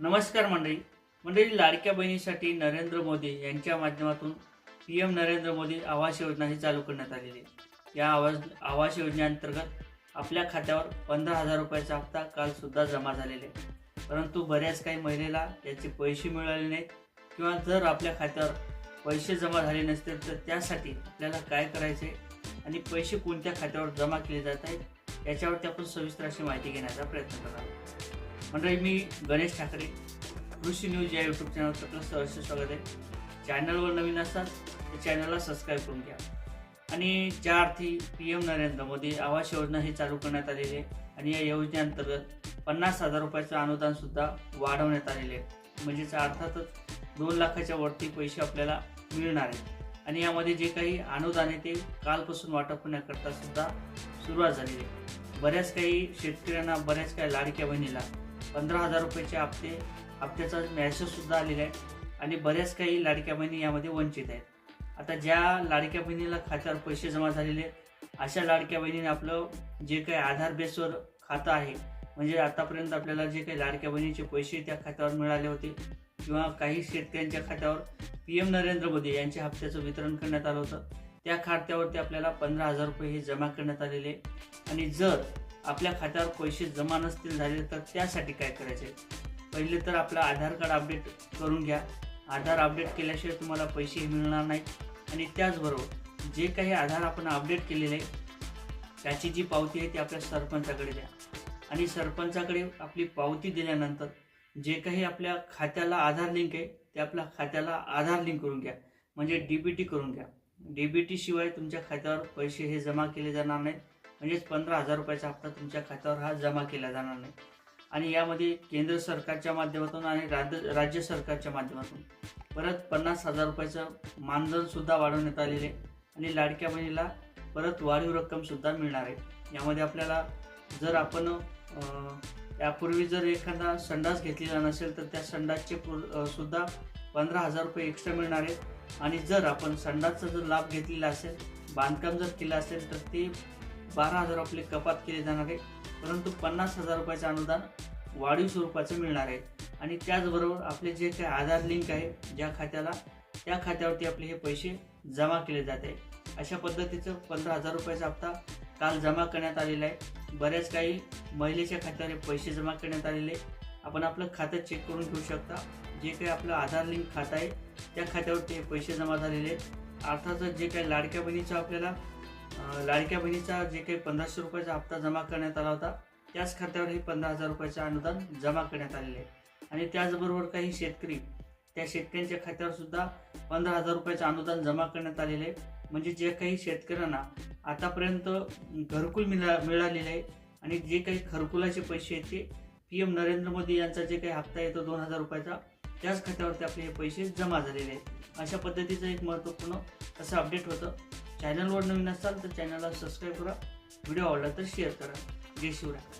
नमस्कार मंडळी. मंडळी लाडक्या बहिणीसाठी नरेंद्र मोदी यांच्या माध्यमातून पी एम नरेंद्र मोदी आवास योजना ही चालू करण्यात आलेली आहे. या आवास आवास योजनेअंतर्गत आपल्या खात्यावर पंधरा हजार रुपयाचा हप्ता कालसुद्धा जमा झालेले आहे. परंतु बऱ्याच काही महिलेला याचे पैसे मिळाले नाहीत किंवा जर आपल्या खात्यावर पैसे जमा झाले नसतील तर त्यासाठी आपल्याला काय करायचे आणि पैसे कोणत्या खात्यावर जमा केले जात आहेत याच्यावरती आपण सविस्तर अशी माहिती घेण्याचा प्रयत्न करणार म्हणजे मंडळी मी गणेश ठाकरे कृषी न्यूज या यूट्यूब चॅनलचं आपलं सहर्ष स्वागत आहे. चॅनलवर नवीन असतात तर चॅनलला सबस्क्राईब करून घ्या. आणि ज्या अर्थी पी एम नरेंद्र मोदी आवास योजना ही चालू करण्यात आलेली आहे आणि या योजनेअंतर्गत पन्नास हजार रुपयाचं अनुदानसुद्धा वाढवण्यात आलेले आहे. म्हणजेच अर्थातच दोन लाखाच्या वरती पैसे आपल्याला मिळणार आहेत. आणि यामध्ये जे काही अनुदान आहे ते कालपासून वाटप होण्याकरता सुद्धा सुरुवात झालेली आहे. बऱ्याच काही शेतकऱ्यांना बऱ्याच काही लाडक्या बहिणीला पंधरा हजार रुपयाचे हप्ते हप्त्याचा मॅसेजसुद्धा आलेला आहे आणि बऱ्याच काही लाडक्या बहिणी यामध्ये वंचित आहेत. आता ज्या लाडक्या बहिणीला खात्यावर पैसे जमा झालेले आहेत अशा लाडक्या बहिणीने आपलं जे काही आधार बेसवर खातं आहे म्हणजे आतापर्यंत आपल्याला जे काही लाडक्या बहिणीचे पैसे त्या खात्यावर मिळाले होते किंवा काही शेतकऱ्यांच्या खात्यावर पी एम नरेंद्र मोदी यांच्या हप्त्याचं वितरण करण्यात आलं होतं त्या खात्यावरती आपल्याला पंधरा हजार रुपये हे जमा करण्यात आलेले आणि जर आपल्या खात्यावर पैसे जमा नसतील झाले तर त्यासाठी काय करायचे? पहिले तर आपलं आधार कार्ड अपडेट करून घ्या. आधार अपडेट केल्याशिवाय तुम्हाला पैसे मिळणार नाहीत. आणि त्याचबरोबर जे काही आधार आपण अपडेट केलेले आहे त्याची जी पावती आहे ती आपल्या सरपंचाकडे द्या. आणि सरपंचाकडे आपली पावती दिल्यानंतर जे काही आपल्या खात्याला आधार लिंक आहे ते आपल्या खात्याला आधार लिंक करून घ्या. म्हणजे डी बी टी करून घ्या. डी बी टी शिवाय तुमच्या खात्यावर पैसे हे जमा केले जाणार नाहीत. म्हणजेच पंधरा हजार रुपयाचा हप्ता तुमच्या खात्यावर हा जमा केला जाणार नाही. आणि यामध्ये केंद्र सरकारच्या माध्यमातून आणि राज्य राज्य सरकारच्या माध्यमातून परत पन्नास हजार रुपयाचं मानधनसुद्धा वाढवण्यात आलेले आणि लाडक्या बहिणीला परत वाढीव रक्कमसुद्धा मिळणार आहे. यामध्ये आपल्याला जर आपण यापूर्वी जर एखादा संडास घेतलेला नसेल तर त्या संडासचे सुद्धा पंधरा हजार रुपये एक्स्ट्रा मिळणार आहेत. आणि जर आपण संडासचा जर लाभ घेतलेला असेल बांधकाम जर केलं असेल तर ते बारा हजार रुपये कपात केले जाणार आहे परंतु पन्नास हजार रुपयाचं अनुदान वाढीव स्वरूपाचं मिळणार आहे. आणि त्याचबरोबर आपले जे काही आधार लिंक आहे ज्या खात्याला त्या खात्यावरती आपले हे पैसे जमा केले जाते अशा पद्धतीचं पंधरा हजार रुपयाचा हप्ता काल जमा करण्यात आलेला आहे. बऱ्याच काही महिलेच्या खात्यावर पैसे जमा करण्यात आलेले आहे. आपण आपलं खातं चेक करून घेऊ शकता. जे काही आपलं आधार लिंक खातं आहे त्या खात्यावरती हे पैसे जमा झालेले आहेत. अर्थातच जे काही लाडक्या बहिणीचं आपल्याला लाडक्या बहिणीचा जे काही पंधराशे रुपयाचा हप्ता जमा करण्यात आला होता त्याच खात्यावर हे पंधरा हजार रुपयाचं अनुदान जमा करण्यात आलेले आहे. आणि त्याचबरोबर काही शेतकरी त्या शेतकऱ्यांच्या खात्यावर सुद्धा पंधरा हजार रुपयाचं अनुदान जमा करण्यात आलेले आहे. म्हणजे जे काही शेतकऱ्यांना आतापर्यंत घरकुल मिळा मिळालेले आहे आणि जे काही घरकुलाचे पैसे आहेत ते पी एम नरेंद्र मोदी यांचा जे काही हप्ता येतो दोन हजार रुपयाचा त्याच खात्यावरती आपले हे पैसे जमा झालेले आहेत. अशा पद्धतीचं एक महत्त्वपूर्ण असं अपडेट होतं. चॅनलवर नवीन असाल तर चॅनलला सबस्क्राईब करा. व्हिडिओ आवडला तर शेअर करा. जय शिवराय.